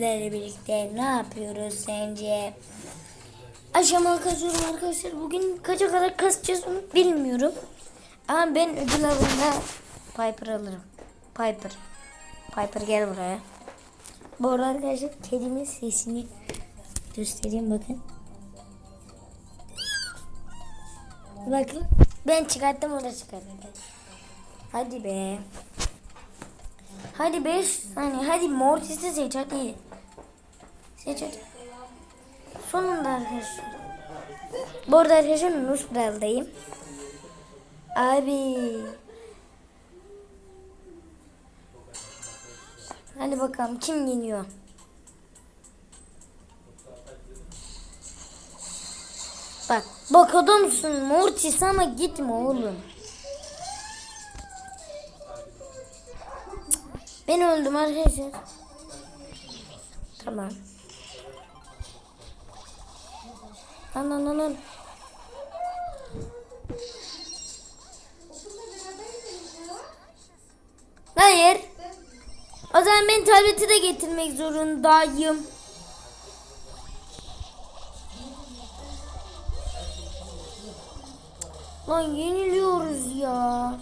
sizlerle birlikte ne yapıyoruz sence? Aşamalı kazıyorum arkadaşlar. Bugün kaça kadar kasacağız onu bilmiyorum. Ama ben ödül avında Piper alırım. Piper. Piper gel buraya. Bu arada arkadaşlar kedimin sesini göstereyim bakın. Bakın ben çıkarttım o da çıkarttı. Hadi be. Hadi 5 saniye. Hadi Mortis'i seç hadi. Seç hadi. Sonunda arkadaşlar. Bu arada arkadaşlar Nusral'dayım. Abi. Hadi bakalım kim yeniyor? Bak bak adamsın Mortis ama gitme oğlum. Ben öldüm arkadaşlar. Tamam. Lan lan lan lan. Hayır. O zaman ben tableti de getirmek zorundayım. Lan yeniliyoruz ya.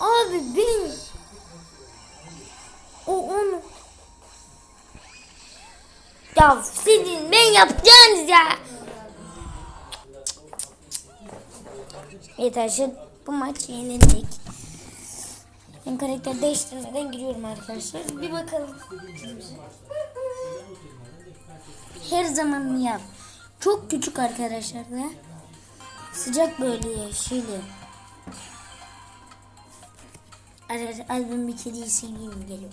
Abi ben ya sizin ben yapacağınız ya. Yeter şimdi bu maç yenildik. Ben karakter değiştirmeden giriyorum arkadaşlar. Bir bakalım. Her zaman miyav. Çok küçük arkadaşlar da. Sıcak böyle yeşili. Albüm bir kediyi seveyim geliyor.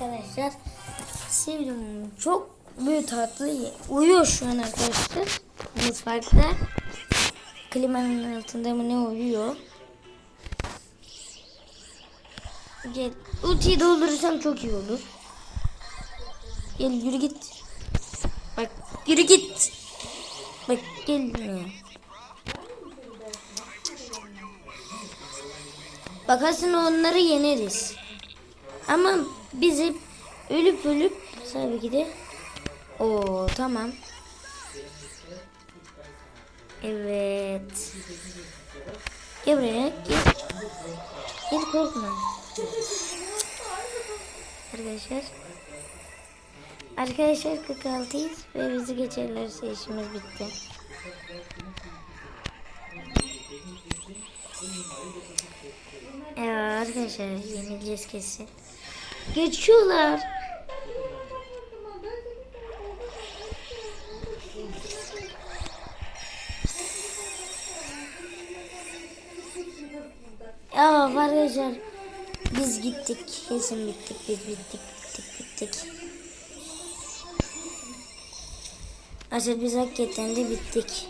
Arkadaşlar. Sevdim çok böyle tatlı. Uyuyor şu an arkadaşlar. Mutfakta. Klimanın altında mı ne uyuyor? Gel. Ultiyi doldurursam çok iyi olur. Gel yürü git. Bak yürü git. Bak gel bak aslında onları yeneriz. Ama bizim ölüp ölüp tabii ki de o tamam. Evet. Gel buraya gel. Korkma. Arkadaşlar. Arkadaşlar 46'yız ve bizi geçerlerse işimiz bitti. Evet arkadaşlar yenileceğiz kesin. Geçiyorlar. Ya arkadaşlar biz gittik. Kesin bittik. Biz bittik. Bittik. Bittik. Arkadaşlar biz hakikaten de bittik.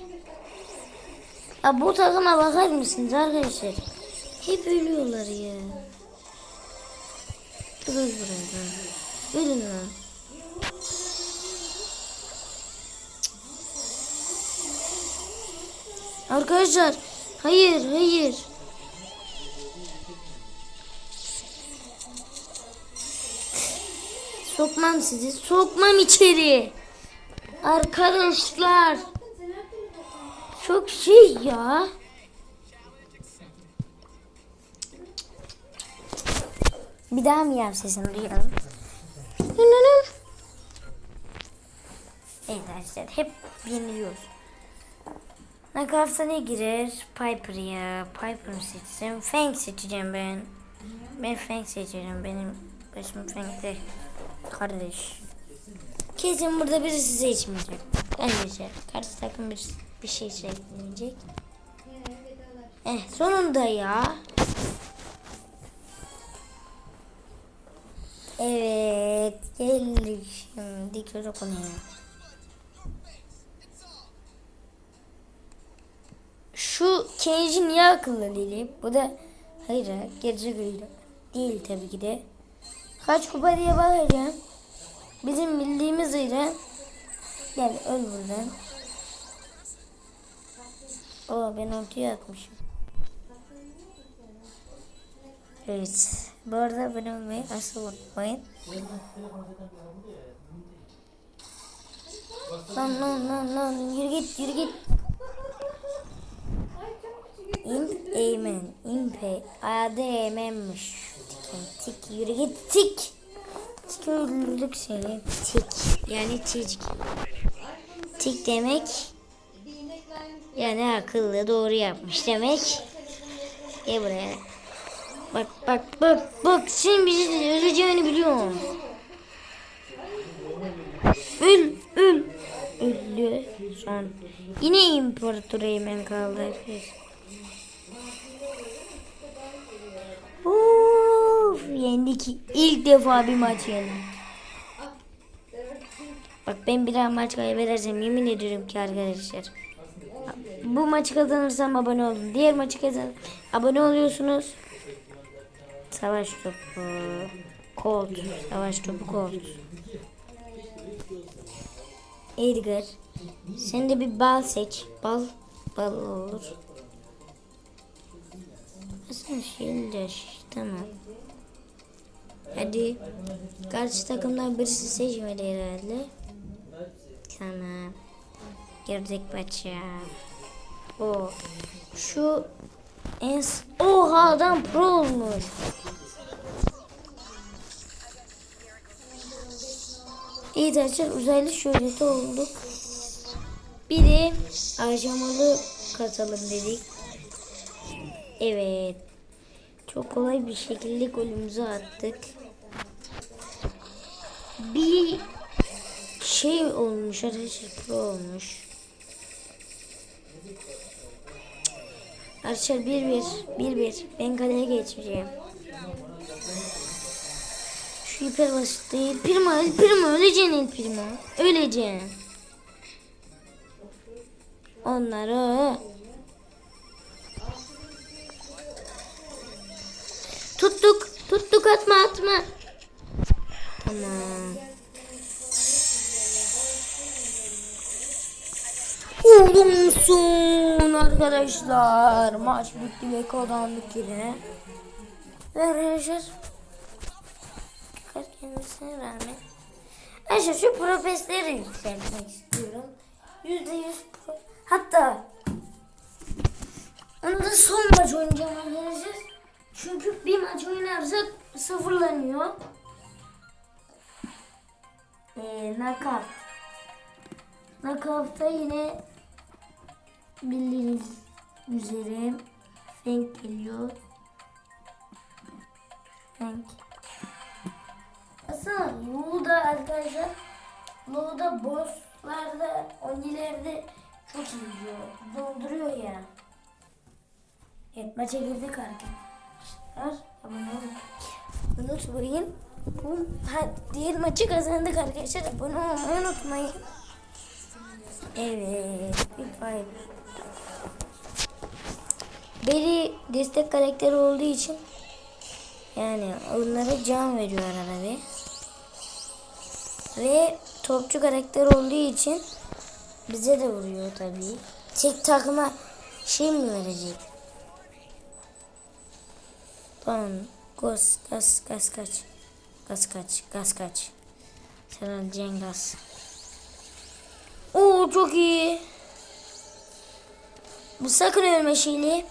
Ya bu takıma bakar mısınız arkadaşlar? Hep ölüyorlar ya. Dur buraya. Ölün lan. Arkadaşlar hayır hayır. Sokmam sizi. Sokmam içeri. Arkadaşlar. Çok şey ya. Bir daha mı yav sesini duyalım? Evet arkadaşlar hep yeniliyoruz. Nakafsa ne girer? Piper ya. Piper mı seçsem? Fang seçeceğim ben. Ben Fang seçeceğim. Benim başım Fang'de. Kardeş. Kesin burada birisi seçmeyecek. Arkadaşlar karşı takım bir, bir şey seçmeyecek. Eh sonunda ya. Geldik şimdi kötü konuya. Şu Kenji niye akıllı değil? Bu da hayır ha, gerçek öyle. Değil tabii ki de. Kaç kupa diye bakacağım. Bizim bildiğimiz ile Gel öl buradan. Oo ben ortaya atmışım. Evet. Bu arada abone olmayı asla unutmayın. Lan lan lan lan yürü git yürü git. İmp Eymen. İmpe. Adı Eymen'miş. Tikin. Tik yürü git tik. Tik öldürdük seni. Tik. Yani tik. Tik demek yani akıllı doğru yapmış demek. Gel buraya. Bak bak bak bak sen bizi öleceğini biliyorum. Öl öl. Öldü. Son. Yine imparator Eymen kaldı arkadaşlar. Uf, yendik. İlk defa bir maç yendik. Bak ben bir daha maç kaybedersem yemin ediyorum ki arkadaşlar. Bu maçı kazanırsam abone olun. Diğer maçı kazan abone oluyorsunuz. Savaş topu. Colt. Savaş topu Colt. Edgar. Sen de bir bal seç. Bal. Bal olur. Hasan Şildaş. Tamam. Hadi. Karşı takımdan birisi seçmedi herhalde. Tamam. Girdik maça. O. Şu en... Oha adam pro olmuş. İyi de arkadaşlar uzaylı şöhreti olduk. Biri aşamalı katalım dedik. Evet. Çok kolay bir şekilde golümüzü attık. Bir şey olmuş arkadaşlar pro olmuş. Arkadaşlar 1-1 1-1 ben kaleye geçeceğim. Hiper basit değil. Primo öleceksin El Primo. Öleceksin. Onları Tuttuk. Tuttuk atma atma. Tamam. Olumsun arkadaşlar. Maç bitti ve kazandık yine. Ve arkadaşlar Kendisine rağmen Arkadaşlar şu profesleri yükseltmek istiyorum. Yüzde yüz. Hatta onu da son maç oynayacağım arkadaşlar. Çünkü bir maç oynarsak sıfırlanıyor. Ee, knockout. Knockout'ta yine bildiğiniz üzere Fenk geliyor. Fenk. Aslında Lu'da arkadaşlar Lu'da bosslarda onilerde çok iyi diyor. Dolduruyor ya. Evet maça girdik arkadaşlar. Abone olun. Unutmayın. Bu ha, diğer maçı kazandık arkadaşlar. Abone olmayı unutmayın. Evet. Bir bay. Beri destek karakteri olduğu için yani onlara can veriyor arada bir. Ve topçu karakter olduğu için bize de vuruyor tabii. Tek takıma şey mi verecek? Tamam. Gaz, gaz, gaz kaç. Gaz kaç, gaz kaç. Sen alacaksın gaz. Oo çok iyi. Bu sakın ölme şeyli.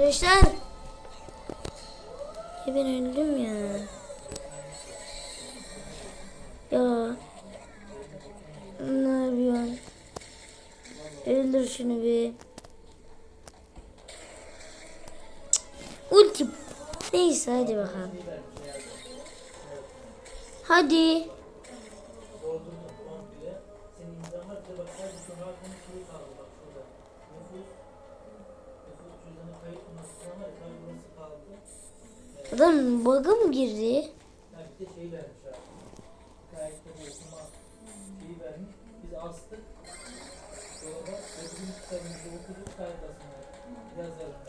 Arkadaşlar. Ya ben öldüm ya. Ya. Ne yapıyorsun? Öldür şunu bir. Ulti. Neyse hadi bakalım. Hadi.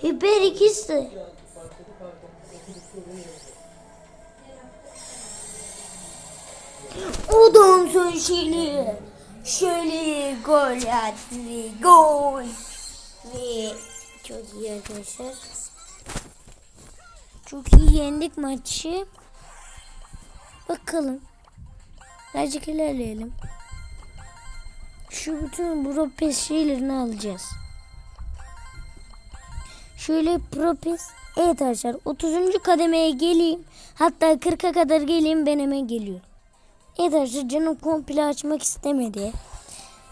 Hiper ikisi. Farkladı. Okuduk şöyle şöyle gol attı gol ve çok iyi arkadaşlar. Çok iyi yendik maçı. Bakalım. Birazcık ilerleyelim. Şu bütün propes şeylerini alacağız. Şöyle propes. Evet arkadaşlar 30. kademeye geleyim. Hatta 40'a kadar geleyim ben hemen geliyorum. Evet arkadaşlar canım komple açmak istemedi.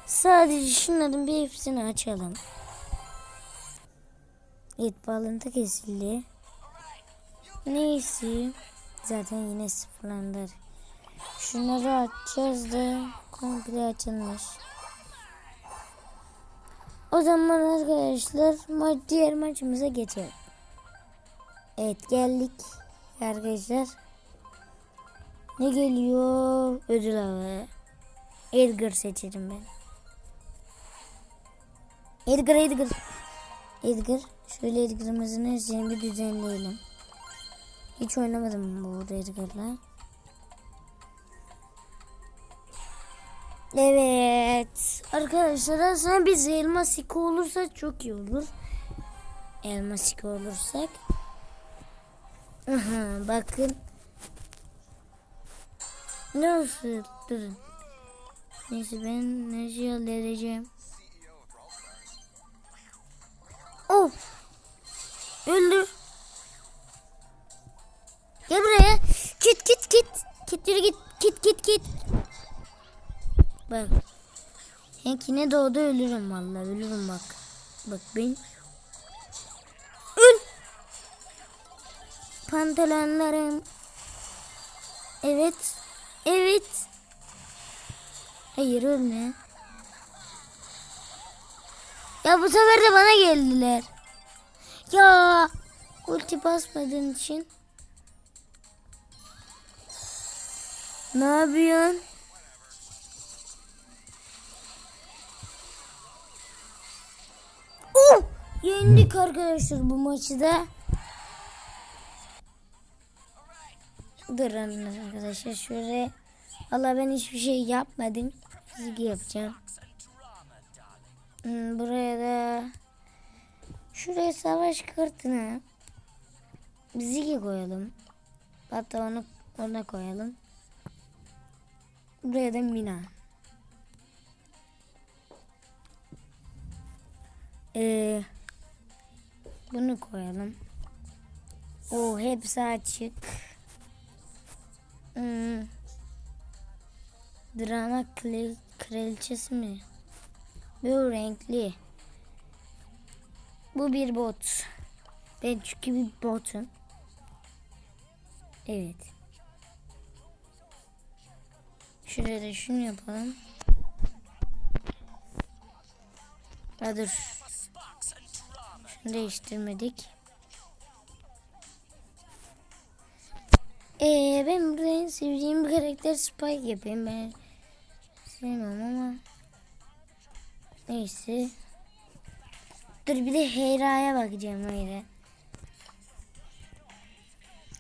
Sadece şunların bir hepsini açalım. Evet bağlantı kesildi. Neyse. Zaten yine sıfırlandı. Şunları açacağız da komple açılmış. O zaman arkadaşlar maç diğer maçımıza geçelim. Evet geldik arkadaşlar. Ne geliyor? Ödül avı. Edgar seçerim ben. Edgar Edgar. Edgar. Şöyle Edgar'ımızın her şeyini bir düzenleyelim. Hiç oynamadım bu Edgar'la. Evet. Arkadaşlar aslında biz elma siko olursa çok iyi olur. Elma siko olursak. Bakın. Nasıl? Durun. Neyse ben ne şey halledeceğim. Yine doğdu ölürüm vallahi ölürüm bak. Bak ben. Öl. Pantolonlarım. Evet. Evet. Hayır ölme. Ya bu sefer de bana geldiler. Ya ulti basmadığın için. Ne yapıyorsun? Yendik arkadaşlar bu maçı da. Durun arkadaşlar şöyle. Valla ben hiçbir şey yapmadım. Zigi yapacağım. Hmm, buraya da şuraya savaş kartına Zigi koyalım. Hatta onu ona koyalım. Buraya da Mina. Ee, bunu koyalım. O hepsi açık. Hmm. Drama krali- kraliçesi mi? Bu renkli. Bu bir bot. Ben çünkü bir botum. Evet. Şuraya da şunu yapalım. Ha dur. Değiştirmedik. Ee, ben burada en sevdiğim bir karakter Spike yapayım. Ben sevmem ama. Neyse. Dur bir de Heyra'ya bakacağım Heyra.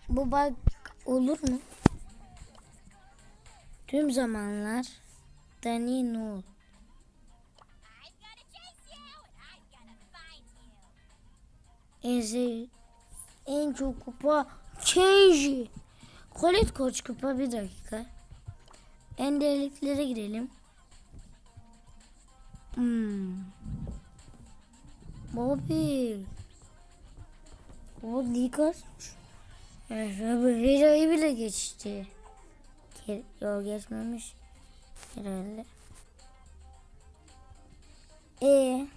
Bu bug olur mu? Tüm zamanlar Dani Null. En, en çok kupa Kenji. Colette Koç kupa bir dakika. En değerliklere girelim. Hmm. Bobby. O dikkat. Hero'yu bile geçti. Ge Yok geçmemiş. Herhalde. E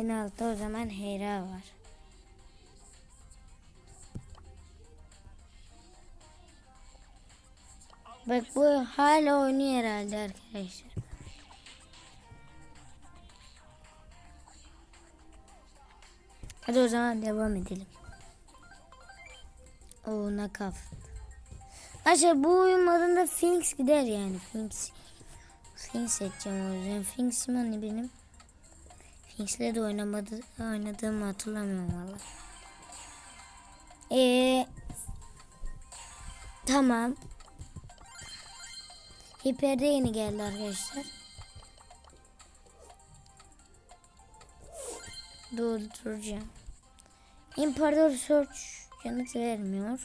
en altta o zaman Hera var. Bak bu hala oynuyor herhalde arkadaşlar. Hadi o zaman devam edelim. O nakaf. Aşağı bu oyun adında Finks gider yani. Finks. Finks seçeceğim o yüzden. Mi anne benim? Finks'le de oynamadı, oynadığımı hatırlamıyorum valla. Eee Tamam. Hiper'de yeni geldi arkadaşlar. Dolduracağım. İmparator Search yanıt vermiyor.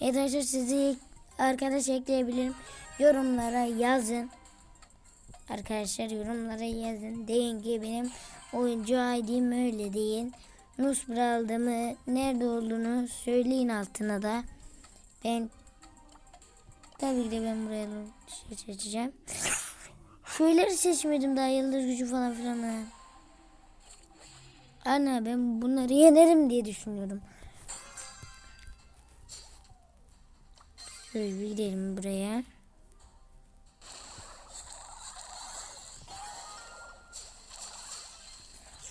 Evet arkadaşlar sizi arkadaş ekleyebilirim. Yorumlara yazın. Arkadaşlar yorumlara yazın. Deyin ki benim oyuncu ID'm öyle deyin. Nusbra aldığımı nerede olduğunu söyleyin altına da. Ben tabii de ben buraya şey seçeceğim. Şöyleri seçmedim daha yıldız gücü falan filan. ha. Ana ben bunları yenerim diye düşünüyorum. Şöyle gidelim buraya.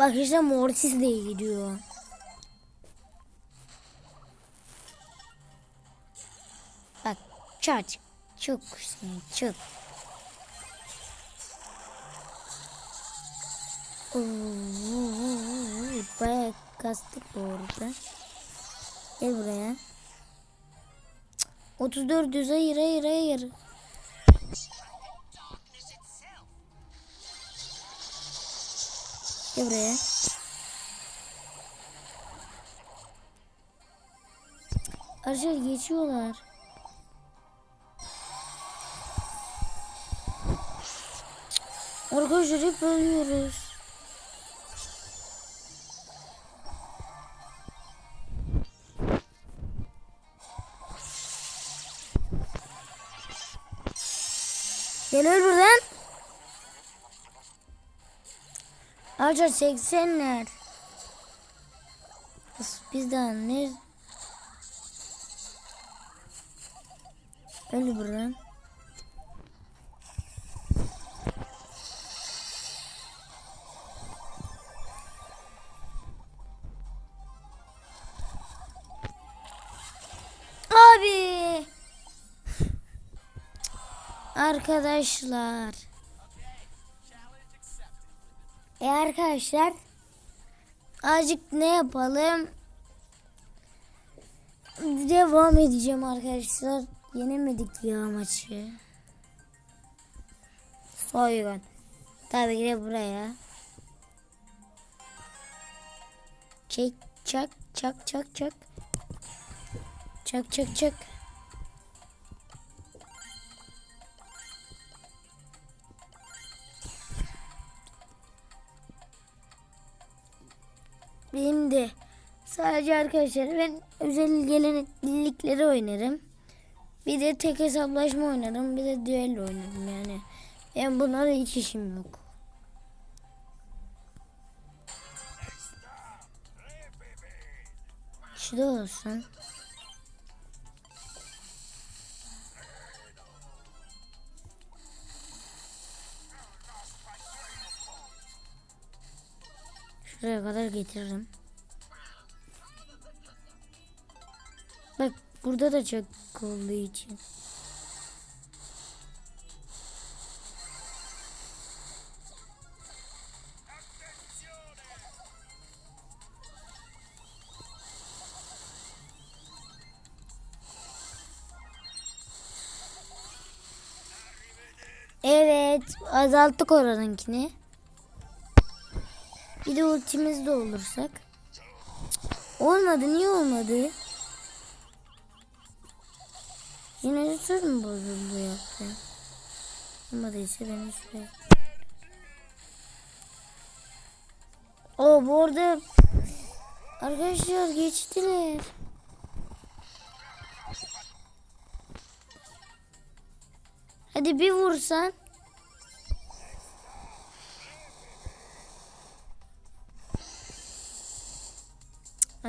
Bak işte Mortis de gidiyor. Bak çok güzel çok. Oo, bayağı kastık bu arada. Gel buraya. Cık, 34 düz hayır hayır hayır. Gel buraya. Arkadaşlar geçiyorlar. Arkadaşlar hep ölüyoruz. Arkadaşlar 80'ler. Bizden ne? Öl buradan. Abi. Arkadaşlar. E arkadaşlar. Azıcık ne yapalım? Devam edeceğim arkadaşlar. Yenemedik ya maçı. Soygun. Tabii ki de buraya. Çek çak çak çak çak. Çak çak çak. Benim de sadece arkadaşlar ben özel geleneklilikleri oynarım. Bir de tek hesaplaşma oynarım. Bir de düello oynarım yani. Ben bunlara hiç işim yok. Şu olsun. Şuraya kadar getiririm. Bak burada da çok olduğu için. Evet azalttık oranınkini. Bir de ultimiz de olursak. Olmadı niye olmadı? Yine söz mü bozuldu yaptı? Olmadıysa ben şuraya. O bu arada arkadaşlar geçtiler. Hadi bir vursan.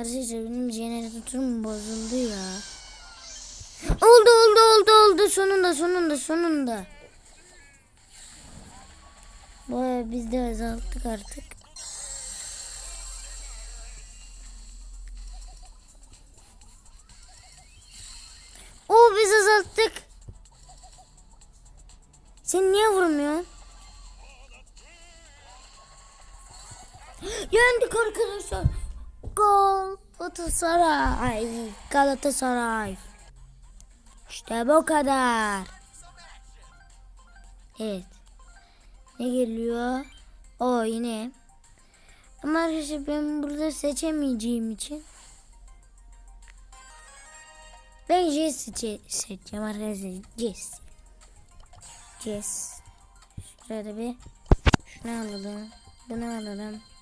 Arkadaşlar benim jeneratörüm bozuldu ya. Oldu oldu oldu oldu sonunda sonunda sonunda. Baya biz de azalttık artık. Oo biz azalttık. Sen niye vurmuyorsun? Yendik arkadaşlar. Galatasaray. Galatasaray. İşte bu kadar. Evet. Ne geliyor? O yine. Ama arkadaşlar ben burada seçemeyeceğim için. Ben Jess seçe seçeceğim arkadaşlar. Jess. Jess. Şurada bir şunu alalım. Bunu alalım.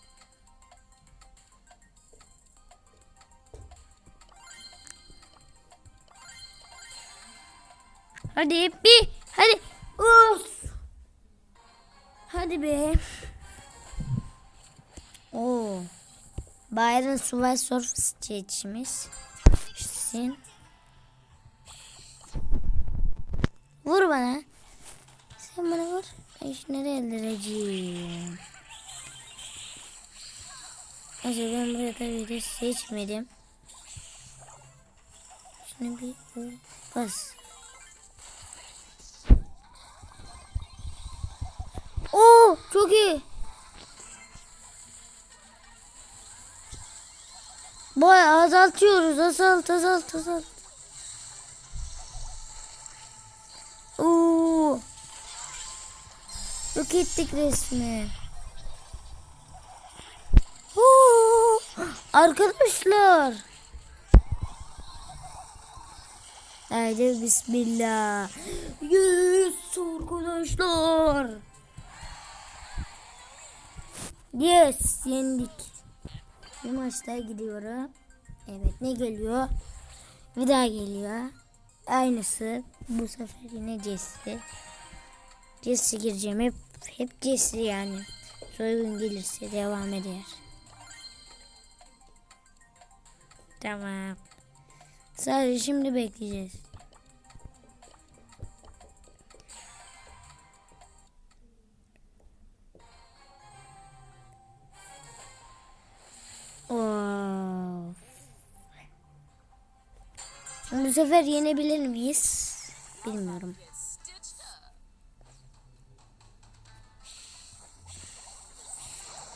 Hadi bir hadi. Of. Hadi be. Oo. Byron Surf seçmiş. Sin. Vur bana. Sen bana vur. Ben şunları öldüreceğim. Neyse ben burada de seçmedim. Şunu bir bas. Oo çok iyi. Baya azaltıyoruz. Azalt azalt azalt. Oo. Yok ettik resmen. Oo. Arkadaşlar. Haydi bismillah. Yes arkadaşlar. Yes yendik. Bir maç daha gidiyorum. Evet ne geliyor? Bir daha geliyor. Aynısı. Bu sefer yine Jesse. Jesse gireceğim. Hep, hep Jesse yani. Soygun gelirse devam eder. Tamam. Sadece şimdi bekleyeceğiz. Of. Bu sefer yenebilir miyiz? Bilmiyorum.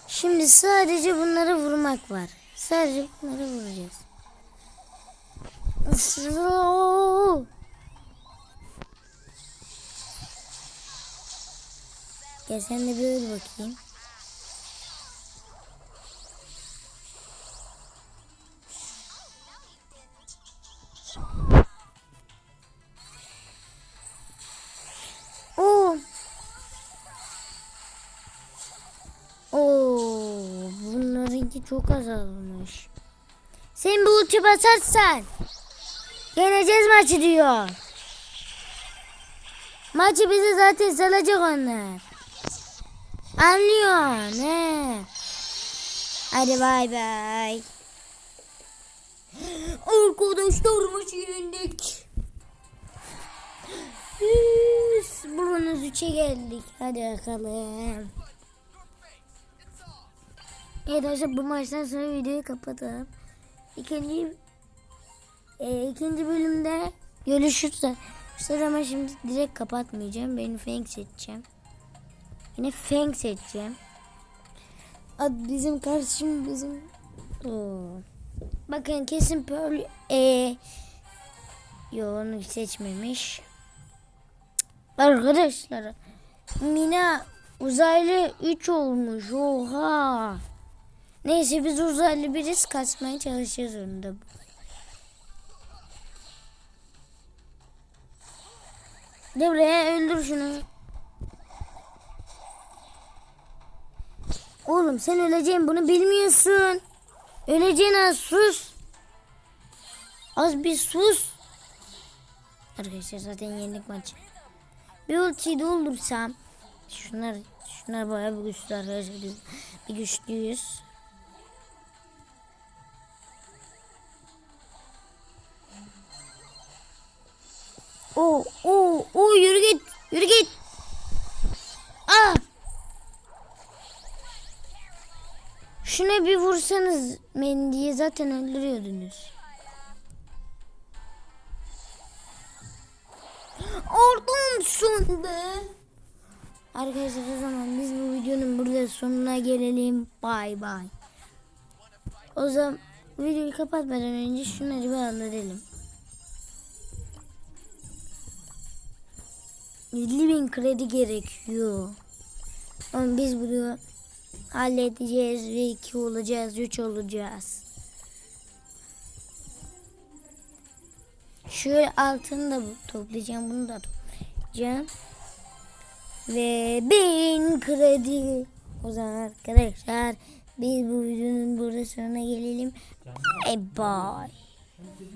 Şimdi sadece bunları vurmak var. Sadece bunları vuracağız. Gel sen de bir öl bakayım. Çok azalmış. Sen bu ulti basarsan yeneceğiz maçı diyor. Maçı bize zaten salacak onlar. Anlıyor ne? Hadi bay bay. Arkadaşlar maçı yendik. Üs, Bronz 3'e geldik. Hadi bakalım. Evet arkadaşlar bu maçtan sonra videoyu kapatalım. İkinci e, ikinci bölümde görüşürüz. Arkadaşlar ama şimdi direkt kapatmayacağım. Ben Fang seçeceğim. Yine Fang seçeceğim. Ad bizim kardeşim bizim Oo. Bakın kesin Pearl e, Yo onu seçmemiş. Arkadaşlar Mina uzaylı 3 olmuş. Oha. Neyse biz uzaylı biriz kaçmaya çalışacağız onda. De buraya öldür şunu. Oğlum sen öleceksin bunu bilmiyorsun. Öleceksin az sus. Az bir sus. Arkadaşlar zaten yendik maçı. Bir ultiyi doldursam. Şunlar, şunlar bayağı bir güçlü arkadaşlar. Bir güçlüyüz. Oo, oo, oo yürü git. Yürü git. Ah! Şuna bir vursanız Mendy'yi zaten öldürüyordunuz. Oradan be. Arkadaşlar o zaman biz bu videonun burada sonuna gelelim. Bay bay. O zaman videoyu kapatmadan önce şunları bir halledelim. 50 bin kredi gerekiyor. Ama biz bunu halledeceğiz ve 2 olacağız, 3 olacağız. Şöyle altını da toplayacağım, bunu da toplayacağım. Ve bin kredi. O zaman arkadaşlar biz bu videonun burada sonuna gelelim. Bye bye.